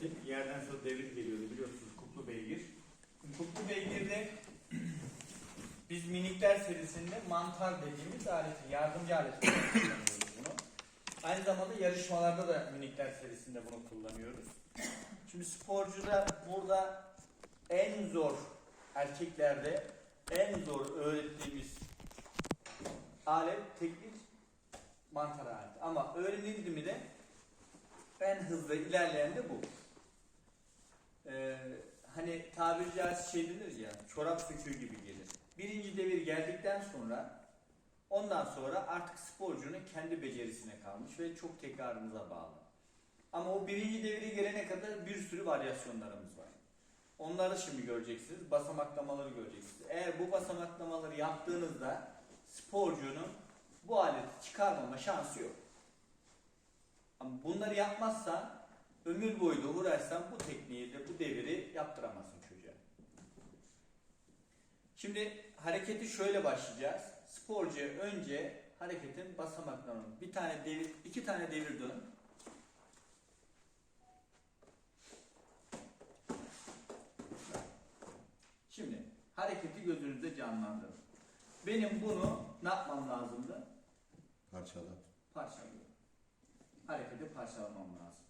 öğrettik. Yerden sonra devir geliyordu biliyorsunuz Kutlu Beygir. Kutlu Beygir'de biz minikler serisinde mantar dediğimiz aleti, yardımcı aleti kullanıyoruz bunu. Aynı zamanda yarışmalarda da minikler serisinde bunu kullanıyoruz. Şimdi sporcuda burada en zor erkeklerde en zor öğrettiğimiz alet teknik mantar aleti. Ama öğrenildi mi de en hızlı ilerleyen de bu. Ee, hani tabiri caizse şey denir ya, çorap söküğü gibi gelir. Birinci devir geldikten sonra ondan sonra artık sporcunun kendi becerisine kalmış ve çok tekrarınıza bağlı. Ama o birinci deviri gelene kadar bir sürü varyasyonlarımız var. Onları şimdi göreceksiniz. Basamaklamaları göreceksiniz. Eğer bu basamaklamaları yaptığınızda sporcunun bu aleti çıkarmama şansı yok. Ama bunları yapmazsan ömür boyu da uğraşsan bu tekniği de bu deviri yaptıramazsın çocuğa. Şimdi hareketi şöyle başlayacağız. Sporcu önce hareketin basamaklarını bir tane devir, iki tane devir dön. Şimdi hareketi gözünüzde canlandırın. Benim bunu ne yapmam lazımdı? Parçala. Parçalıyorum. Hareketi parçalamam lazım.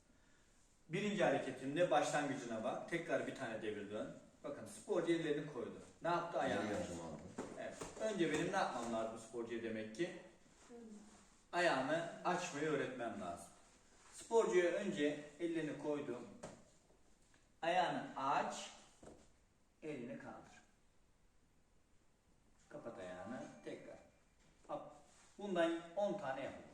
Birinci hareketimde başlangıcına bak. Tekrar bir tane devir dön. Bakın sporcu ellerini koydu. Ne yaptı? Ayağını aldı. Evet. Önce benim ne yapmam lazım sporcuya demek ki? Ayağını açmayı öğretmem lazım. Sporcuya önce ellerini koydum. Ayağını aç, elini kaldır. Kapat ayağını, tekrar. Hop. Bundan 10 tane yapın.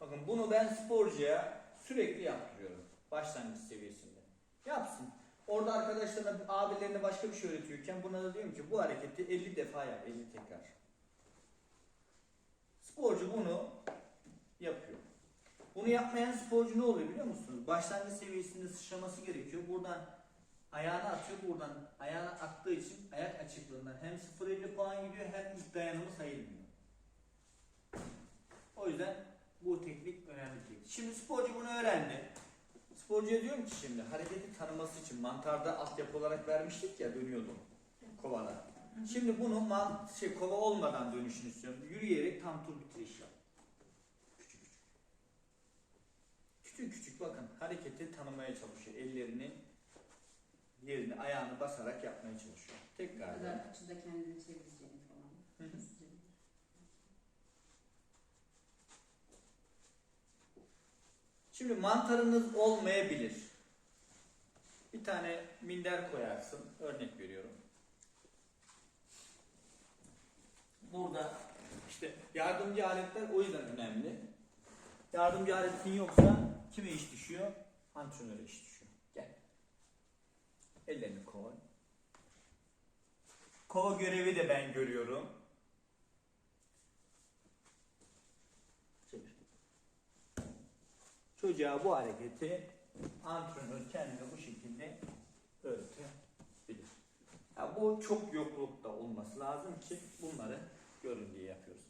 Bakın bunu ben sporcuya sürekli yaptırıyorum. Başlangıç seviyesinde. Yapsın. Orada arkadaşlarına, abilerine başka bir şey öğretiyorken buna da diyorum ki bu hareketi 50 defa yap, 50 tekrar. Sporcu bunu yapıyor. Bunu yapmayan sporcu ne oluyor biliyor musunuz? Başlangıç seviyesinde sıçraması gerekiyor. Buradan ayağını atıyor. Buradan ayağını attığı için ayak açıklığından hem 0.50 puan gidiyor hem ilk dayanımı sayılmıyor. O yüzden bu teknik önemli teknik. Şimdi sporcu bunu öğrendi. Sporcuya diyorum ki şimdi hareketi tanıması için mantarda altyapı olarak vermiştik ya dönüyordum kovada. Şimdi bunu man, şey, kova olmadan dönüşünü istiyorum. Yürüyerek tam tur bitiriş yap. Küçük küçük. Küçük küçük bakın hareketi tanımaya çalışıyor. Ellerini yerini ayağını basarak yapmaya çalışıyor. Ne Tekrar. kadar açıda kendini çevireceğini falan. Hı hı. Şimdi mantarınız olmayabilir. Bir tane minder koyarsın. Örnek veriyorum. Burada işte yardımcı aletler o yüzden önemli. Yardımcı aletin yoksa kime iş düşüyor? Antrenöre iş düşüyor. Gel. Ellerini koy. Kova görevi de ben görüyorum. Çocuğa bu hareketi antrenör kendine bu şekilde öğretebilir. Ya bu çok yoklukta olması lazım ki bunları görün diye yapıyoruz.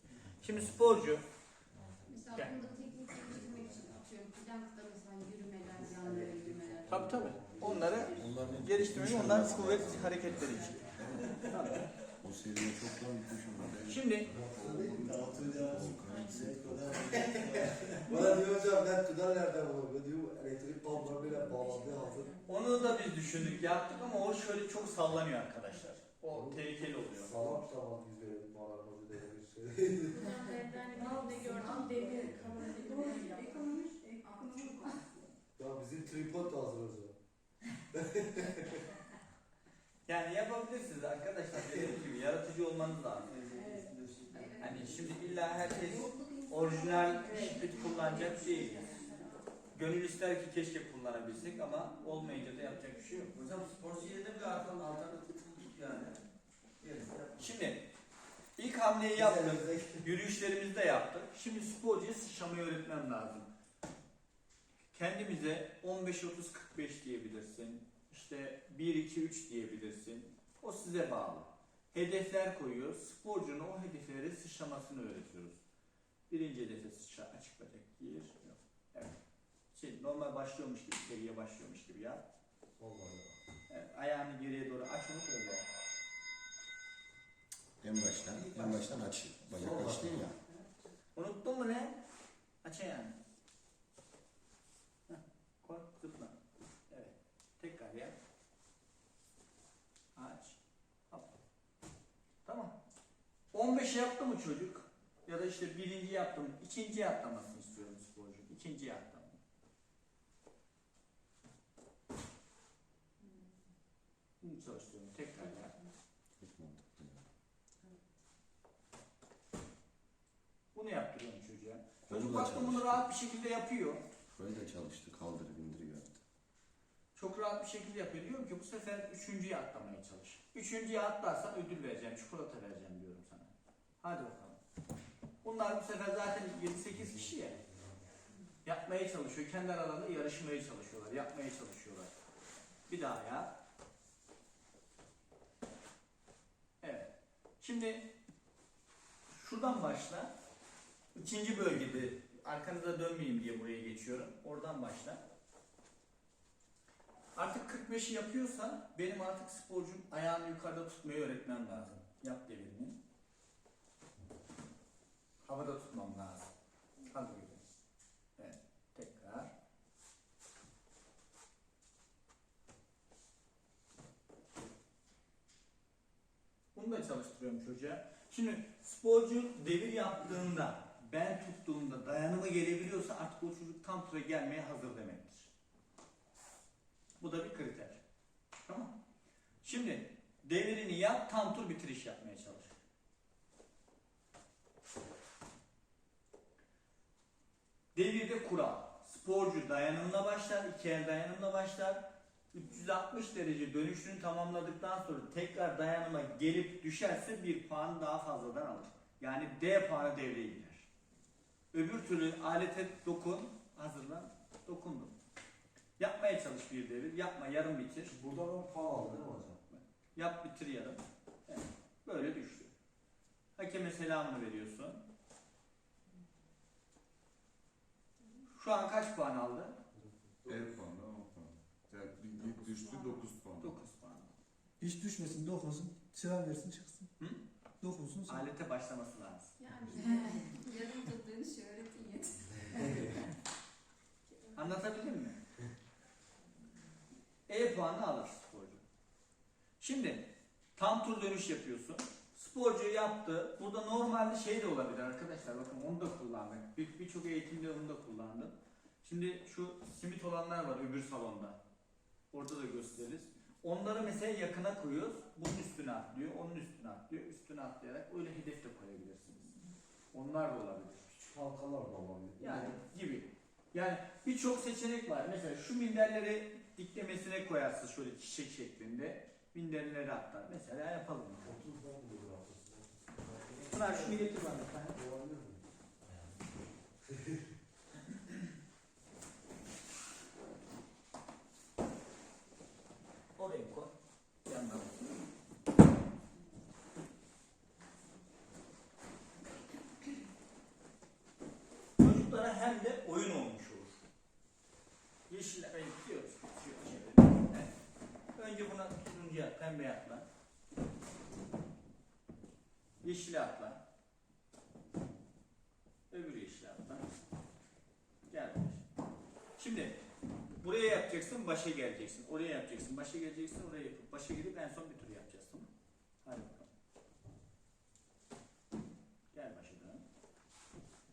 Şimdi sporcu Mesela Gel. bunda teknik geliştirmek için atıyorum. Plankta mesela yürümeler, yanlara yürümeler. tabi tabi onları geliştirmeyi onların kuvvet hareketleri için. Şimdi Bana diyor hocam ben tünel nereden bulurum? Diyor elektrik kablolarıyla bağlandığı hazır. onu da biz düşündük yaptık ama o şöyle çok sallanıyor arkadaşlar. O tehlikeli oluyor. Salak salak biz verelim bağlanmazı değerli Ya bizim tripod da hazır o zaman. Yani yapabilirsiniz arkadaşlar. Dediğim gibi yaratıcı olmanız lazım. Hani şimdi illa herkes orijinal şirketi kullanacak değil. Gönül ister ki keşke kullanabilsek ama olmayınca da yapacak bir şey yok. Hocam sporcu yerine bir artan alternatif yani. Şimdi ilk hamleyi yaptık. Yürüyüşlerimizi de yaptık. Şimdi sporcuya sıçramayı öğretmem lazım. Kendimize 15-30-45 diyebilirsin. İşte 1-2-3 diyebilirsin. O size bağlı. Hedefler koyuyor. Sporcunun o hedeflere sıçramasını öğretiyoruz. Birinci hedefe sıçra açık bacak gir. Yok. Evet. Şey, normal başlıyormuş gibi, seriye başlıyormuş gibi ya. Vallahi. Evet, ayağını geriye doğru aç onu öyle. En baştan, en baştan aç. Bacak açtın ya. Unuttun mu ne? Aç ayağını. Heh, koy, zıpla. Evet. Tekrar yap. Aç. Hop. Tamam. 15 yaptı mı çocuk? Ya da işte birinci yaptı mı? İkinciye atlamasını istiyorum sporcu. İkinciye atlama. Bunu çalıştırıyorum. Tekrar yap. Çok mantıklı. ya. Bunu yaptırıyorum çocuğa. Çocuk baktım bunu rahat bir şekilde yapıyor. Böyle de çalıştı. Kaldır bindir yaptı. Çok rahat bir şekilde yapıyor. Diyorum ki bu sefer üçüncüye atlamaya çalış. Üçüncüye atlarsan ödül vereceğim, çikolata vereceğim sana. Hadi bakalım. Bunlar bu sefer zaten 7-8 kişi ya. Yapmaya çalışıyor. Kendi aralarında yarışmaya çalışıyorlar. Yapmaya çalışıyorlar. Bir daha ya. Evet. Şimdi şuradan başla. İkinci bölgede arkanıza dönmeyeyim diye buraya geçiyorum. Oradan başla. Artık 45'i yapıyorsa benim artık sporcum ayağını yukarıda tutmayı öğretmem lazım. Yap devirini. Havada tutmam lazım. Hadi gibi. Evet. Tekrar. Bunu da çalıştırıyorum çocuğa. Şimdi sporcu devir yaptığında, ben tuttuğumda dayanımı gelebiliyorsa artık o çocuk tam tura gelmeye hazır demektir. Bu da bir kriter. Tamam. Şimdi devirini yap, tam tur bitiriş yapmaya çalış. Devirde kural. Sporcu dayanımla başlar, iki el dayanımla başlar. 360 derece dönüşünü tamamladıktan sonra tekrar dayanıma gelip düşerse bir puan daha fazladan alır. Yani D puanı devreye girer. Öbür türlü alete dokun, hazırlan, dokundum. Yapmaya çalış bir devir. Yapma yarım bitir. Burada ben puan aldım değil mi hocam? Yap bitir yarım. Evet, Böyle düştü. Hakeme selamını veriyorsun. Şu an kaç puan aldı? Evet puan, 10 puan. Yani düştü 9 puan. 9 puan. Hiç düşmesin, dokunsun, silah versin çıksın. Hı? Dokunsun sonra. Alete başlaması lazım. Yani yarım tuttuğunu şöhretin yeter. Anlatabildim mi? E puanı alır sporcu. Şimdi tam tur dönüş yapıyorsun. Sporcu yaptı. Burada normalde şey de olabilir arkadaşlar. Bakın onu da kullandık. Bir- Birçok eğitimde onu da kullandım. Şimdi şu simit olanlar var öbür salonda. Orada da gösteririz. Onları mesela yakına koyuyoruz. Bunun üstüne atlıyor, onun üstüne atlıyor. Üstüne atlayarak öyle hedef de koyabilirsiniz. Onlar da olabilir. Halkalar da olabilir. Yani gibi. Yani birçok seçenek var. Mesela şu minderleri diklemesine koyarsın şöyle çiçek şeklinde. Minderleri atlar. Mesela yapalım. 30 puan Pınar şunu getir bana? Oraya koy. Yandan. Çocuklara hem de oyun olmuş olur. Yeşil renk diyoruz. Önce buna turuncuya, pembe atla. Yeşile atla. Öbür yeşile atla. Gel. Şimdi buraya yapacaksın, başa geleceksin. Oraya yapacaksın, başa geleceksin, oraya yapıp başa gelip en son bir tur yapacağız tamam? Hadi bakalım. Gel başa dön.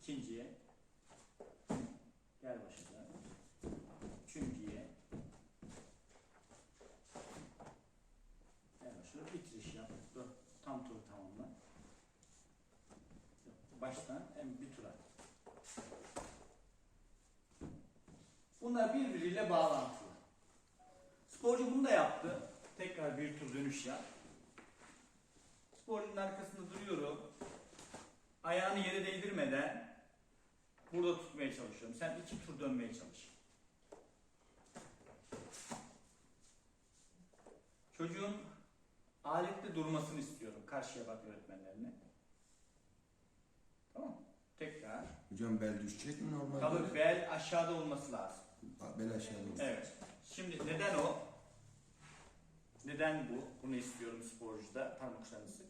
İkinciye. Gel başa dön. Üçüncüye. Gel başa dön. Bitiriş yap. Dur. Tam turu tamamla. Baştan en bir tur at. Bunlar birbiriyle bağlantılı. Sporcu bunu da yaptı. Tekrar bir tur dönüş yap. Sporcunun arkasında duruyorum. Ayağını yere değdirmeden burada tutmaya çalışıyorum. Sen iki tur dönmeye çalış. Çocuğun alette durmasını istiyorum. Karşıya bak öğretmenlerine. Tamam? Tekrar. Hocam bel düşecek mi normalde? Tabii bel aşağıda olması lazım. Bak, Bel aşağı doğru. Evet. Şimdi neden o? Neden bu? Bunu istiyorum sporcuda. Parmaklarını sık.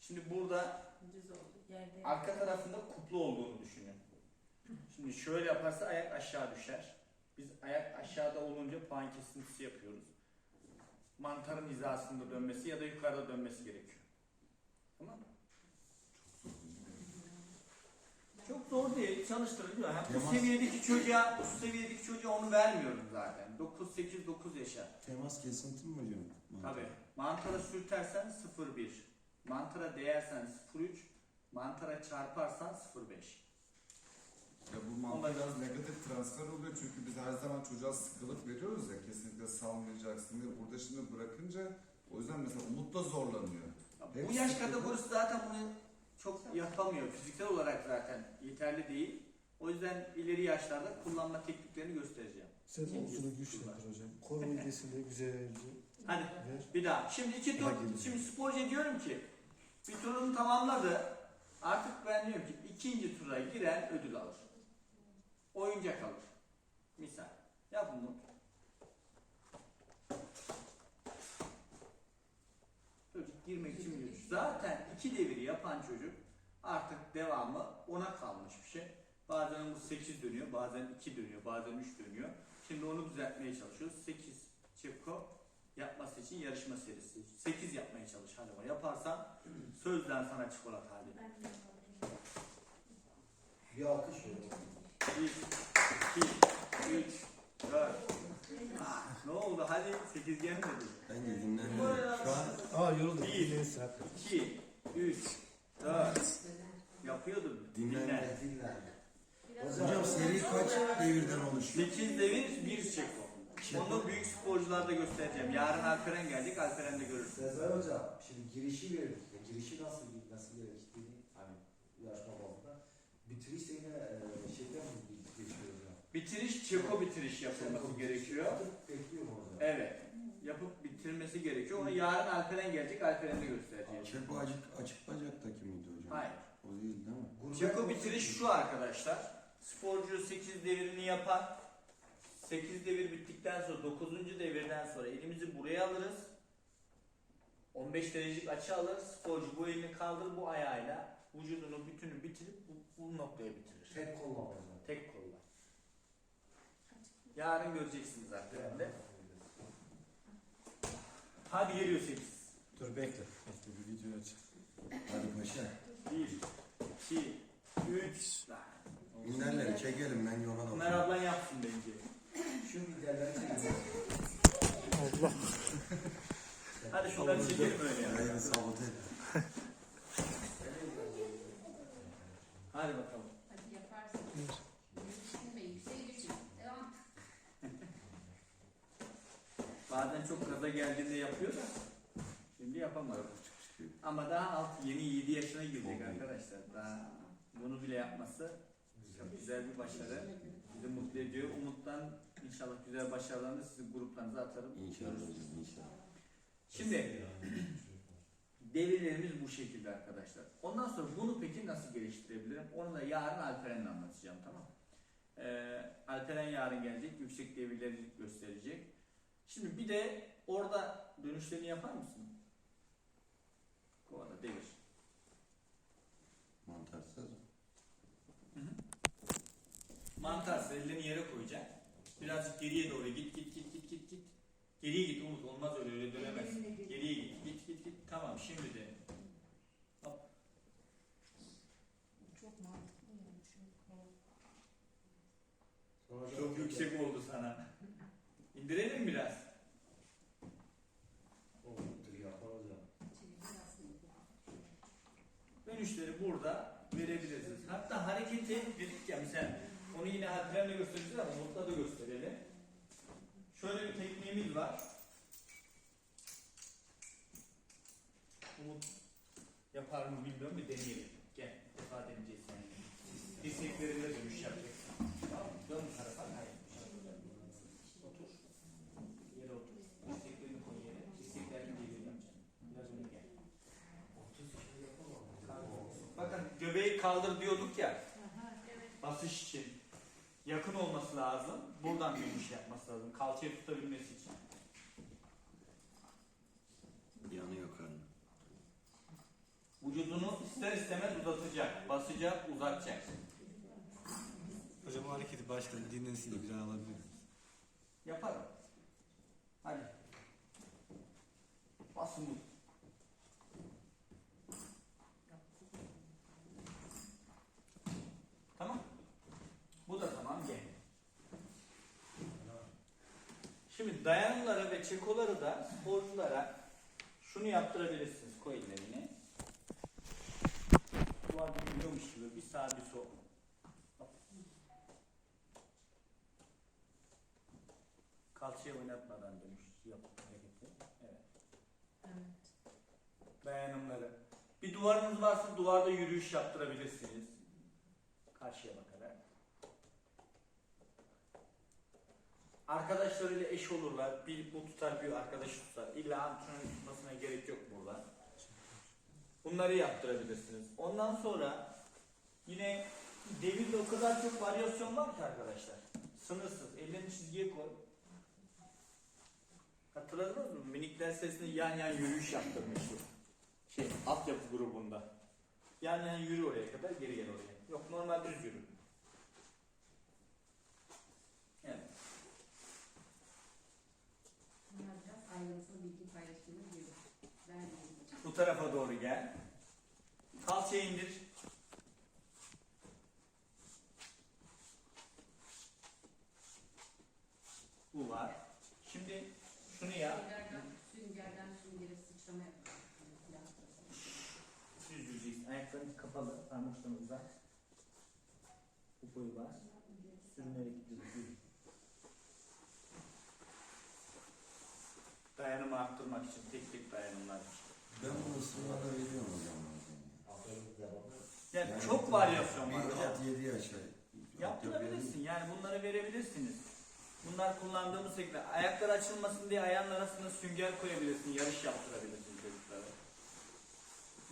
Şimdi burada Düz oldu. Yerde. arka tarafında kuplu olduğunu düşünün. Şimdi şöyle yaparsa ayak aşağı düşer. Biz ayak aşağıda olunca puan kesintisi yapıyoruz. Mantarın hizasında dönmesi ya da yukarıda dönmesi gerekiyor. Tamam mı? Çok zor değil, çalıştırılıyor. Yani bu Temas- seviyedeki çocuğa, bu seviyedeki çocuğa onu vermiyorum zaten. 9 8 9 yaşa. Temas kesinti mi hocam? Tabii. Mantara sürtersen 0.1. Mantara değersen 0.3. Mantara çarparsan 0.5. Ya bu mantık biraz negatif transfer oluyor çünkü biz her zaman çocuğa sıkılık veriyoruz ya kesinlikle salmayacaksın diye. Burada şimdi bırakınca o yüzden mesela Umut da zorlanıyor. Bu Hepsi yaş kategorisi zaten bunu çok yapamıyor. Fiziksel olarak zaten yeterli değil. O yüzden ileri yaşlarda kullanma tekniklerini göstereceğim. Sen omzunu güçlendir hocam. Kol bölgesinde güzelce Hadi ver. bir daha. Şimdi iki tur, şimdi sporcu diyorum ki bir turunu tamamladı. Artık ben diyorum ki ikinci tura giren ödül alır. Oyuncak alır. Misal. Yap bunu. Çocuk girmek için. Zaten iki deviri yapan çocuk artık devamı ona kalmış bir şey. Bazen bu 8 dönüyor, bazen 2 dönüyor, bazen 3 dönüyor. Şimdi onu düzeltmeye çalışıyoruz. 8 Çepko yapması için yarışma serisi. 8 yapmaya çalış hadi ama yaparsan sözden sana çikolata hadi. Ben de yapalım. Bir alkış verin. 1, 2, 3, 4. Ne oldu? Hadi 8 gelmedi. Bence dinlenmiyor. Şu an Aa yoruldum. Neyse hakikaten. 2, 3, 4. Yapıyordun. Dinlen. Dinlen. Dinler. Biraz hocam seri kaç devirden oluşuyor? 8 devir 1 çeko. Onu büyük sporcularda göstereceğim. Yarın Alperen gelecek. Alperen de görürsün. Sezai Hocam, şimdi girişi. Ya girişi nasıl nasıl gerektiğini hani yarışma bazında. Bitiriş de yine e, şeyden mi geçiyor hocam? Bitiriş çeko bitiriş yapılması gerekiyor. Bekliyorum. Evet. Yapıp bitirmesi gerekiyor. Onu yarın Alperen gelecek. Alperen de göstereceğim. Çeko açık, açık bacaktaki miydi hocam? Hayır. O değil değil mi? Gurbet Çeko olsun bitiriş şu arkadaşlar. Sporcu 8 devirini yapar. 8 devir bittikten sonra 9. devirden sonra elimizi buraya alırız. 15 derecelik açı alır. Sporcu bu elini kaldırır bu ayağıyla vücudunu bütünü bitirip bu, bu noktaya bitirir. Tek kolla hocam. Tek kolla. Yarın göreceksiniz zaten de. Hadi geliyor 8. Dur bekle. Bekle bir video aç. Hadi paşa. 1, 2, 3. Minderleri çekelim ben yola Ömer da. ablan yapsın bence. Şu liderleri çekiyorum. Allah. Hadi şunları çekelim öyle ya. Hayır sabote. Hadi bakalım. Hadi yaparsın. Düşünme yüksek düşün. Devam. Bazen çok gaza geldiğinde yapıyor da şimdi yapamıyor. çıkıyor. Ama daha alt yeni 7 yaşına girecek arkadaşlar. Daha bunu bile yapması çok güzel bir başarı. Bizi mutlu ediyor. Umut'tan inşallah güzel başarılarını sizin gruplarınıza atarım. İnşallah inşallah. Şimdi devirlerimiz bu şekilde arkadaşlar. Ondan sonra bunu peki nasıl geliştirebilirim? Onu da yarın Alperen'le anlatacağım tamam mı? Ee, Alperen yarın gelecek. Yüksek devirleri gösterecek. Şimdi bir de orada dönüşlerini yapar mısın? Kovada devir. Mantarsız. Mantar ellerini yere koyacaksın. Birazcık geriye doğru git git git git git git. Geriye git Umut olmaz öyle öyle dönemezsin. Geriye git git git git. Tamam şimdi de. Çok mantıklı Çok yüksek oldu sana. İndirelim mi biraz. Olur, yapar hocam. Dönüşleri burada verebiliriz. Hatta hareketi dedik ya mesela onu yine Alperen'le göstereceğiz ama Umut'la da gösterelim. Şöyle bir tekniğimiz var. Umut yapar mı bilmiyorum bir deneyelim. Gel bir defa deneyeceğiz yani. Dirseklerinde dönüş yapacaksın. Tamam mı? Dön bu tarafa. Hayır. Otur. Yere otur. Dirseklerini koy yere. Dirseklerini geriye yapacaksın. Biraz öne gel. Bakın göbeği kaldır diyorduk ya basış için. yakın olması lazım. Buradan dönüş yapması lazım. Kalçayı tutabilmesi için. Yanıyor karnı. Vücudunu ister istemez uzatacak, basacak, uzatacak. Hocam o hareketi baştan dinlensin de bir daha alabilir miyiz? Yaparım. Hadi. Basın bu. Tamam. Bu da tamam gel. Şimdi dayanımları ve çekoları da sporculara şunu yaptırabilirsiniz. Koy ellerini. Duvarda yürüyormuş gibi bir sağ bir sol. Kalçayı oynatmadan dönüş yap hareketi. Evet. Evet. Dayanımları. Bir duvarınız varsa duvarda yürüyüş yaptırabilirsiniz. Karşıya bakarak. Arkadaşlarıyla eş olurlar. Bir bu tutar bir arkadaş tutar. İlla antrenör tutmasına gerek yok burada. Bunları yaptırabilirsiniz. Ondan sonra yine devirde o kadar çok varyasyon var ki arkadaşlar. Sınırsız. Ellerini çizgiye koy. Hatırladınız mı? Minikler sesinde yan yan yürüyüş yaptırmıştı. Şey, altyapı grubunda. Yan yan yürü oraya kadar, geri gel oraya. Yok, normal düz yürü. Evet. Bunlar biraz ayrıntılı bilgi paylaşımı gibi. Bu tarafa doğru gel. Kalçayı indir. Bu var. Şimdi şunu yap. Süngerden süngere sıçrama yapıyor. Düz yürüyeceksin. Ayakların kapalı. Parmaklarını uzat. Bu boyu bas. Dayanımı arttırmak için tek tek dayanımlar. Ben bunu ısınmada veriyorum hocam. Yani, Yani çok varyasyon var Bir hocam. alt yedi yaşa. Yaptırabilirsin. Yani bunları verebilirsiniz. Bunlar kullandığımız şekilde. Ayaklar açılmasın diye ayağın arasına sünger koyabilirsin. Yarış yaptırabilirsin çocuklara.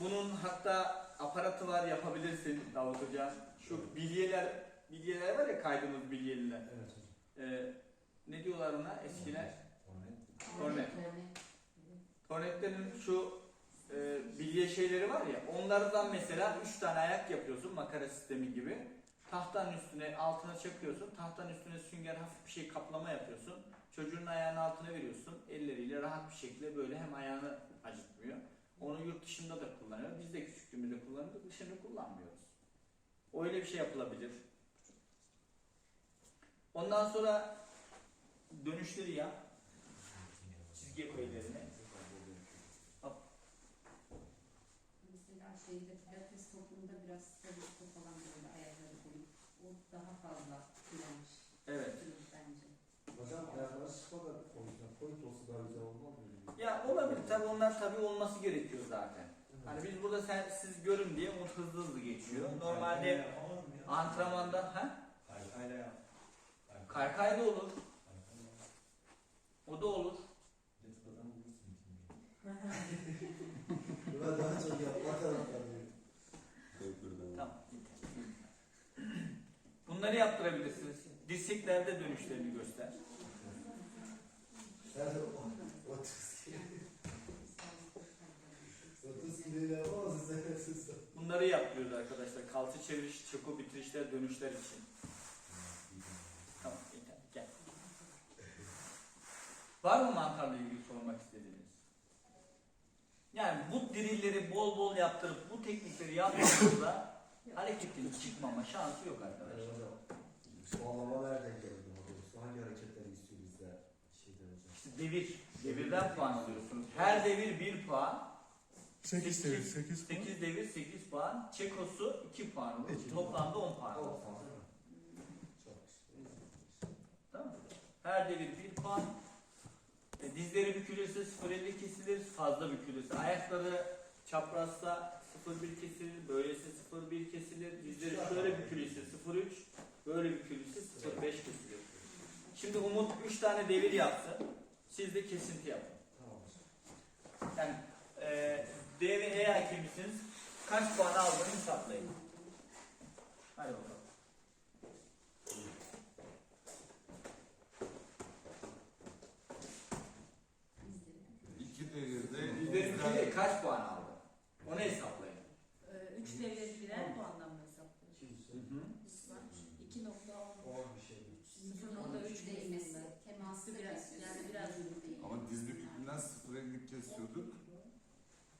Bunun hatta aparatı var yapabilirsin Davut Hocam. Şu bilyeler, bilyeler var ya kaydımız bilyeliler. Evet. Ee, ne diyorlar ona eskiler? Kornet. Tornetlerin şu e, bilye şeyleri var ya onlardan mesela 3 tane ayak yapıyorsun makara sistemi gibi. Tahtanın üstüne altına çakıyorsun. Tahtanın üstüne sünger hafif bir şey kaplama yapıyorsun. Çocuğun ayağının altına veriyorsun. Elleriyle rahat bir şekilde böyle hem ayağını acıtmıyor. Onu yurt dışında da kullanıyor. Biz de küçüklüğümüzde kullanıyorduk. Dışını kullanmıyoruz. Öyle bir şey yapılabilir. Ondan sonra dönüşleri yap. Çizgiye koy ellerini. Mesela şeyde pilates toplumunda biraz sarıklı falan böyle ayakları koyup o daha fazla kullanmış. Evet. bence. Hocam ayakları sıkma da konusunda point olsa daha güzel olmaz mı? Ya olabilir tabi onlar tabi olması gerekiyor zaten. Hani biz burada sen siz görün diye umut hızlı hızlı geçiyor. Normalde antrenmanda ha? Kaykayla yap. Kaykay da olur. O da olur. Ben daha çok yapma taraftarıyım. Tamam. Bunları yaptırabilirsiniz. Dirseklerde dönüşlerini göster. Sen de o- 30 kilo. 30 kilo yapamazsın sen sen. Bunları yapıyoruz arkadaşlar. Kalça çeviriş, çoko bitirişler, dönüşler için. Tamam yeter. Gel. Var mı mantarla ilgili sormak istediğiniz? Yani bu dirilleri bol bol yaptırıp bu teknikleri yaptığınızda hareketin çıkmama şansı yok arkadaşlar. Soğanlama nereden geldi hocam? Hangi hareketleri istiyor bizler? Şeyde hocam. İşte devir. Devirden puan alıyorsunuz. Her devir 1 puan. 8 devir, 8 puan. 8 devir 8 puan. Çekosu 2 puan olur. Toplamda 10 puan olur. Tamam, tamam. Çok güzel. Tamam mı? Her devir 1 puan. E, dizleri bükülürse 0.50 kesilir, fazla bükülürse. Ayakları çaprazsa 0.1 kesilir, böylesi 0.1 kesilir. Dizleri şöyle bükülürse 0.3, böyle bükülürse 0.5 kesilir. Şimdi Umut 3 tane devir yapsın. Siz de kesinti yapın. Yani e, D ve E hakimsiniz. Kaç puan aldığını hesaplayın. Hadi bakalım. Kaç puan aldı? Onu hesaplayın. 3 devlet birer puandan mı hesaplıyoruz? Hı hı. 2.10 O bir şey. 0.3 değmesi, değmesi. teması Biraz, yani biraz Ama diz bükümünden 0.50 kesiyorduk.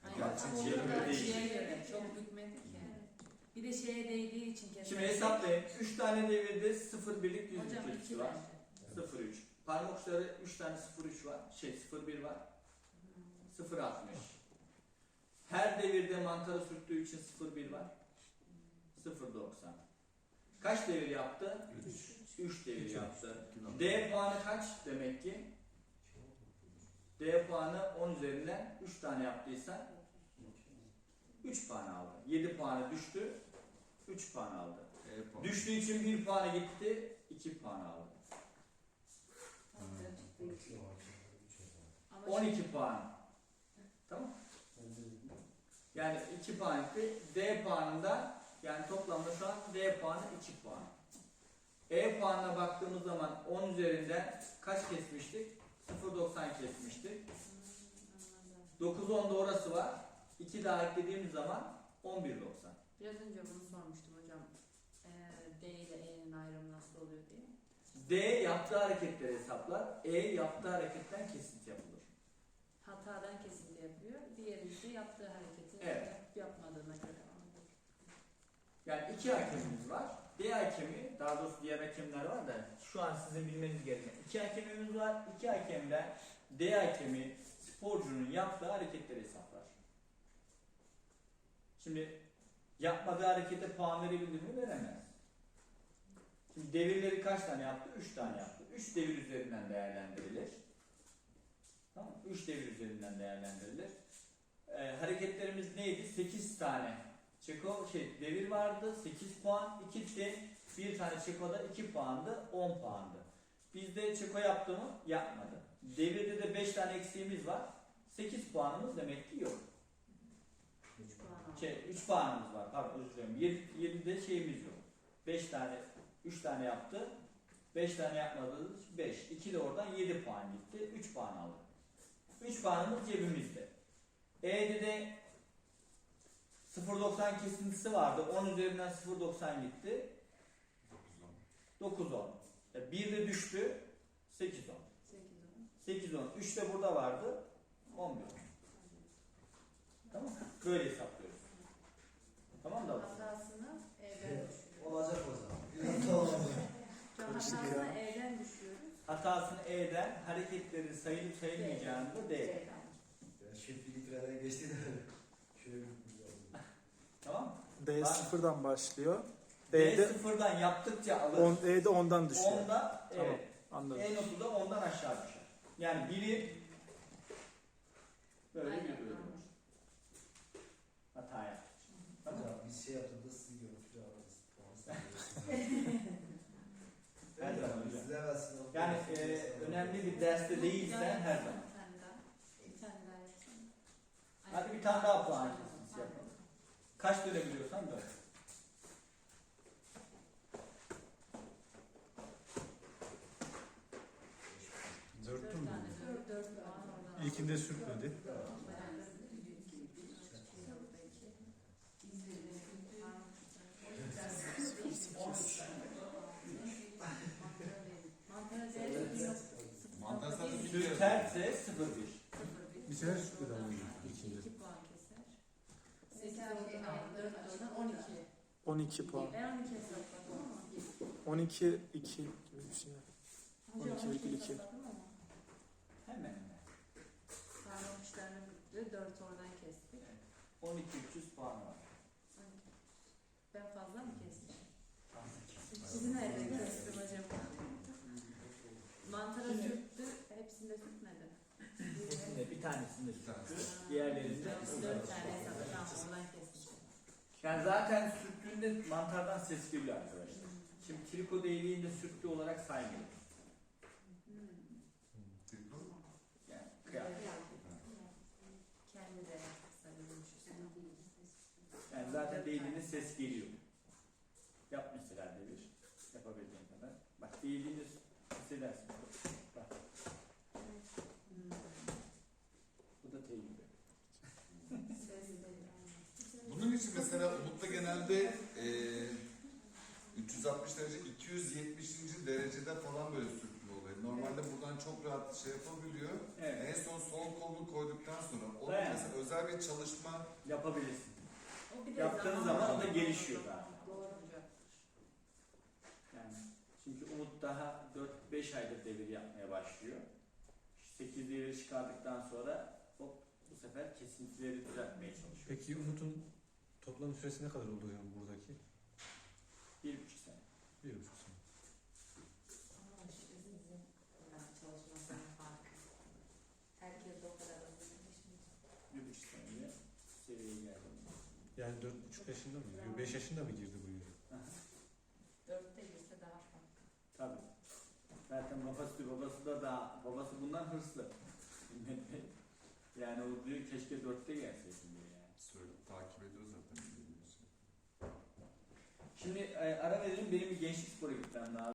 Hayır, Gerçi orada göre göre çok bükmedik yani. Bir de şeye değdiği için keser. Şimdi hesaplayın. 3 tane devirde 0 birlik düz Hocam 2 var. bence. 0-3. Parmak uçları 3 tane 0-3 var. Şey 0-1 var. 0-60. Her devirde mantara sürttüğü için 0-1 var. 0-90. Kaç devir yaptı? 3 devir yaptı. D puanı kaç demek ki? D puanı 10 üzerinden 3 tane yaptıysa 3 puan aldı. 7 puanı düştü. 3 puan aldı. E puan. Düştüğü için 1 puanı gitti. 2 puan aldı. Ama 12 puan. Tamam. Yani 2 puan gitti. D puanında yani toplamda şu an D puanı 2 puan. E puanına baktığımız zaman 10 üzerinden kaç kesmiştik? 0.90 kesmiştik. 9 10'da orası var. 2 daha eklediğimiz zaman 11.90. Biraz önce bunu sormuştum hocam. Ee, D ile E'nin ayrımı nasıl oluyor diye. D yaptığı hareketleri hesaplar. E yaptığı hareketten kesit yapılır. Hatadan kesinti yapıyor. Diğeri ise yaptığı hareketi Evet. yap- yapmadığına göre. Yani iki hakemimiz var. D hakemi, daha doğrusu diğer hakemler var da şu an sizin bilmeniz gereken iki hakemimiz var. İki hakemden D hakemi sporcunun yaptığı hareketleri hesaplar. Şimdi yapmadığı harekete puan verebilir mi? Veremez. Şimdi devirleri kaç tane yaptı? Üç tane yaptı. Üç devir üzerinden değerlendirilir. Tamam? Üç devir üzerinden değerlendirilir. Ee, hareketlerimiz neydi? 8 tane Çeko şey devir vardı 8 puan, 2 de bir tane Çeko'da 2 puandı, 10 puandı. Bizde Çeko yaptı mı? Yapmadı. Devirde de 5 tane eksiğimiz var. 8 puanımız demek ki yok. 3 puan. Şey 3 puanımız var. Pardon özür dilerim. 7, 7'de şeyimiz yok. 5 tane 3 tane yaptı. 5 tane yapmadı. 5. 2 de oradan 7 puan gitti. 3 puan aldı. 3 puanımız cebimizde. E'de de 0.90 kesintisi vardı. 10 üzerinden 0.90 gitti. 9-10. 1 de düştü. 8-10. 8 10. 8-10. 3 de burada vardı. 11. Tamam mı? Böyle hesaplıyoruz. Tamam da Hatasını E'den düşüyoruz. Olacak o zaman. Biraz olacak. Hatasını. E'den düşüyoruz. hatasını E'den hareketleri sayılıp sayılmayacağını da D. Filtreden geçti de şöyle bir Tamam mı? D sıfırdan başlıyor. D sıfırdan yaptıkça alır. 10, E'de 10'dan düşüyor. Onda Tamam. evet. Anladım. E notu da ondan aşağı düşer. Yani biri böyle Aynen, bir bölüm. Hata yaptı. Tamam. Hocam biz şey yaptığımızda sizi görüntülü alırız. Her zaman hocam. Sizler aslında Yani e, önemli bir derste değilsen her zaman. Bir tane daha. Bir tane daha yapsana. Hadi bir tane daha puan yapalım. Kaç dönebiliyorsan dön. Dört oradan. İlkinde sürtmedi. Mantar sadece bir Sürterse 0-1. Bir sefer sürtmedi ama ilkinde. 2 puan keser. 8 oradan, 4 oradan 12. 12 puan. Ben 12 hesapladım ama. 12, 2 gibi bir şey. Hocam 12 virgül 2. hesapladım ama. Hemen hemen. Parmak uçlarını büktü, 4 oradan kestik. 12 300 puan var. Ben fazla mı kestim? Sizi nerede kestim hocam? Mantara sürttü, hepsinde sürtmedi. Hepsinde bir tanesinde sürttü. Diğerlerinde 4 tane hesapladım, oradan kestim. Yani zaten sürttüğünde mantardan ses geliyor arkadaşlar. Şimdi triko değdiğinde sürttü olarak saymıyoruz. Triko. Yani kıyafet. Kendi de. Yani zaten değdiğinde ses geliyor. Yap mesela devir. Yapabildiğin kadar. Bak değdiğinde hissedersin. Mesela Umut'ta genelde e, 360 derece 270. derecede falan böyle sürtme oluyor. Normalde buradan çok rahat şey yapabiliyor. Evet. En son sol kolunu koyduktan sonra onun Dayan. mesela özel bir çalışma Yapabilirsin. Yaptığın zaman o da gelişiyor zaten. Yani çünkü Umut daha 4-5 ayda devir yapmaya başlıyor. 8 devir çıkardıktan sonra hop bu sefer kesintileri düzeltmeye çalışıyor. Peki Umut'un toplam süresi ne kadar oldu hocam buradaki? Bir buçuk sene. Bir buçuk sene. Ama işte yani çalışmasının farkı. Herkes de o kadar hazırlanmış. Bir buçuk senede seviyeye geldim. Yani dört buçuk yaşında mı? Yok, Beş yaşında mı girdi bu yere? Dörtte girse daha farklı. Tabii. Zaten babası babası da daha babası bundan hırslı. Yani o diyor keşke dörtte gelseydin diyor yani. söyle takip ediyor zaten. Şimdi e, ara verelim benim bir gençlik spora gitmem lazım.